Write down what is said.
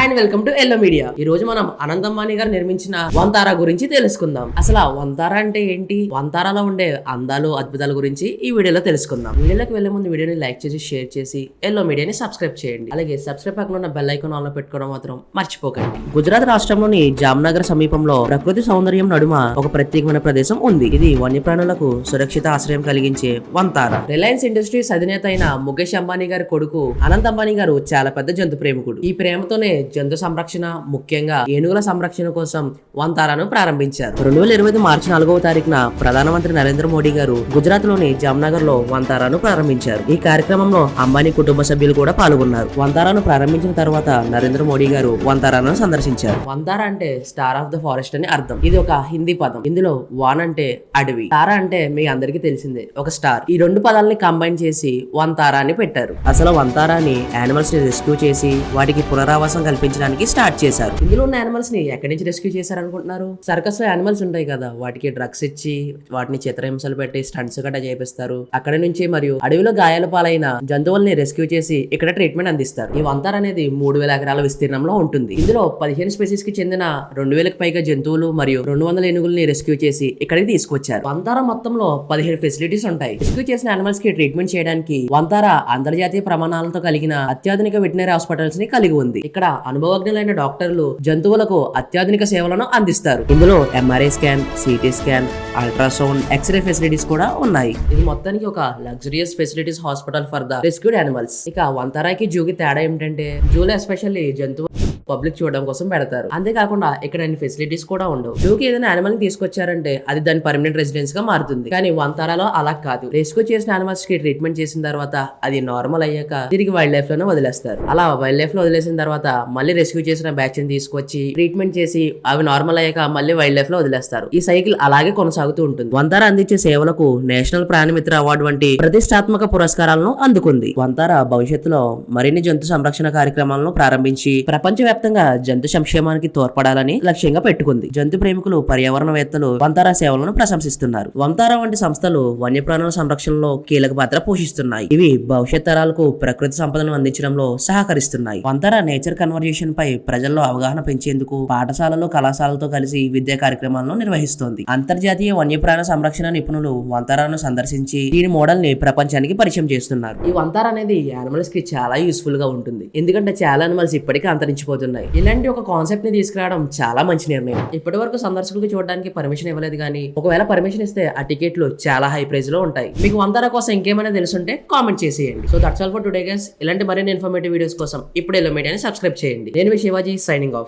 And welcome to Yellow Media. ఈ రోజు మనం అనంత్ అంబానీ గారు నిర్మించిన వంతారా గురించి తెలుసుకుందాం. అసలు ఆ వంతారా అంటే ఏంటి? వంతారాలో ఉండే అందాలు అద్భుతాల గురించి ఈ వీడియోలో తెలుసుకుందాం. వీడియోలోకి వెళ్ళే ముందు వీడియోని లైక్ చేసి షేర్ చేసి ఎల్లో మీడియాని సబ్స్క్రైబ్ చేయండి. అలాగే సబ్స్క్రైబ్ పక్కన ఉన్న బెల్ ఐకాన్ ఆన్లో పెట్టుకోవడం మాత్రం మర్చిపోకండి. గుజరాత్ రాష్ట్రంలోని జామ్నగర్ సమీపంలో ప్రకృతి సౌందర్యం నడుమ ఒక ప్రత్యేకమైన ప్రదేశం ఉంది. ఇది వన్యప్రాణులకు సురక్షిత ఆశ్రయం కలిగించే వంతారా. రిలయన్స్ ఇండస్ట్రీస్ అధినేత అయిన ముఖేష్ అంబానీ గారి కొడుకు అనంత్ అంబానీ గారు చాలా పెద్ద జంతు ప్రేమికుడు. ఈ ప్రేమతోనే జంతు సంరక్షణ ముఖ్యంగా ఏనుగుల సంరక్షణ కోసం వంతారాను ప్రారంభించారు. రెండు వేల ఇరవై మార్చి నాలుగవ తారీఖున ప్రధానమంత్రి నరేంద్ర మోడీ గారు గుజరాత్లోని జామ్నగర్లో వంతారాను ప్రారంభించారు. ఈ కార్యక్రమంలో అంబానీ కుటుంబ సభ్యులు కూడా పాల్గొన్నారు. వంతారాను ప్రారంభించిన తర్వాత నరేంద్ర మోడీ గారు వంతారాను సందర్శించారు. వంతారా అంటే స్టార్ ఆఫ్ ద ఫారెస్ట్ అని అర్థం. ఇది ఒక హిందీ పదం. ఇందులో వాన్ అంటే అడవి. తారా అంటే మీ అందరికీ తెలిసిందే ఒక స్టార్. ఈ రెండు పదాలని కంబైన్ చేసి వంతారా అని పెట్టారు. అసలు వంతారాని యానిమల్స్ని రెస్క్యూ చేసి వాటికి పునరావాసం పెంచడానికి స్టార్ట్ చేశారు. ఇందులో ఉన్న యానిమల్స్ని ఎక్కడి నుంచి రెస్క్యూ చేశారు అనుకుంటున్నారు సర్కస్లో యానిమల్స్ ఉంటాయి కదా వాటికి డ్రగ్స్ ఇచ్చి వాటిని చిత్రహింసలు పెట్టి స్టంట్స్ గట్రా చేపిస్తారు. అక్కడ నుంచి మరియు అడవిలో గాయాల పాలైన జంతువుల్ని రెస్క్యూ చేసి ఇక్కడ ట్రీట్మెంట్ అందిస్తారు. ఈ వంతార అనేది మూడు వేల ఎకరాల విస్తీర్ణంలో ఉంటుంది. ఇందులో పదిహేను స్పెసీస్కి చెందిన రెండు వేలకు పైగా జంతువులు మరియు రెండు వందల ఏనుగుల్ని రెస్క్యూ చేసి ఇక్కడికి తీసుకొచ్చారు. వంతార మొత్తంలో పదిహేను ఫెసిలిటీస్ ఉంటాయి. రెస్క్యూ చేసిన యానిమల్స్కి ట్రీట్మెంట్ చేయడానికి వంతార అంతర్జాతీయ ప్రమాణాలతో కలిగిన అత్యాధునిక వెటనరీ హాస్పిటల్స్ని కలిగి ఉంది. ఇక్కడ అనుభవజ్ఞులైన డాక్టర్లు జంతువులకు అత్యాధునిక సేవలను అందిస్తారు. ఇందులో MRI scan CT scan ultrasound X ray facilities కూడా ఉన్నాయి. ఇది మొత్తానికి ఒక luxurious facilities hospital for the rescued animals ఇక వంతరాకి జూకి తేడా ఏంటంటే జూలో ఎస్పెషల్లీ జంతువు పబ్లిక్ చూడడం కోసం పెడతారు. అంతేకాకుండా ఇక్కడ అన్ని ఫెసిలిటీస్ కూడా ఉండవు. జూకి ఏదైనా యానిమల్ని తీసుకొచ్చారంటే అది దాని పర్మనెంట్ రెసిడెన్స్గా మారుతుంది. కానీ వంతారాలో అలా కాదు. రెస్క్యూ చేసిన యానిమల్స్కి ట్రీట్మెంట్ చేసిన తర్వాత అది నార్మల్ అయ్యాక తిరిగి వైల్డ్ లైఫ్లోనే వదిలేస్తారు. అలా వైల్డ్ లైఫ్లో వదిలేసిన తర్వాత మళ్ళీ రెస్క్యూ చేసిన బ్యాచ్ని తీసుకొచ్చి ట్రీట్మెంట్ చేసి అవి నార్మల్ అయ్యాక మళ్ళీ వైల్డ్ లైఫ్లో వదిలేస్తారు. ఈ సైకిల్ అలాగే కొనసాగుతూ ఉంటుంది. వంతార అందించే సేవలకు నేషనల్ ప్రాణిమిత్ర అవార్డు వంటి ప్రతిష్టాత్మక పురస్కారాలను అందుకుంది. వంతార భవిష్యత్తులో మరిన్ని జంతు సంరక్షణ కార్యక్రమాలను ప్రారంభించి వ్యాప్తంగా జంతు సంక్షేమానికి తోడ్పడాలని లక్ష్యంగా పెట్టుకుంది. జంతు ప్రేమికులు పర్యావరణవేత్తలు వంతారా సేవలను ప్రశంసిస్తున్నారు. వంతారా వంటి సంస్థలు వన్యప్రాణుల సంరక్షణలో కీలక పాత్ర పోషిస్తున్నాయి. ఇవి భవిష్యత్ తరాలకు ప్రకృతి సంపదను అందించడంలో సహకరిస్తున్నాయి. వంతారా నేచర్ కన్వర్జేషన్ పై ప్రజల్లో అవగాహన పెంచేందుకు పాఠశాలలు కళాశాలతో కలిసి విద్యా కార్యక్రమాలను నిర్వహిస్తోంది. అంతర్జాతీయ వన్యప్రాణ సంరక్షణ నిపుణులు వంతారాను సందర్శించి దీని మోడల్ని ప్రపంచానికి పరిచయం చేస్తున్నారు. ఈ వంతారా అనేది యానిమల్స్కి చాలా యూస్ఫుల్గా ఉంటుంది. ఎందుకంటే చాలా యానిమల్స్ ఇప్పటికీ అంతరించిపోతున్నాయి ఇలాంటి ఒక కాన్సెప్ట్ని తీసుకురావడం చాలా మంచి నిర్ణయం. ఇప్పటి వరకు సందర్శకులకు చూడడానికి పర్మిషన్ ఇవ్వలేదు కానీ ఒకవేళ పర్మిషన్ ఇస్తే ఆ టికెట్లు చాలా హై ప్రైస్లో ఉంటాయి. మీకు వంతార కోసం ఇంకేమైనా తెలుసుంటే కామెంట్ చేసేయండి. So that's all for today guys ఇలాంటి మరిన్ని ఇన్ఫర్మేటివ్ వీడియోస్ కోసం ఇప్పుడే ఎల్లో మీడియాని సబ్స్క్రైబ్ చేయండి. నేను మీ శివాజీ సైనింగ్ ఆఫ్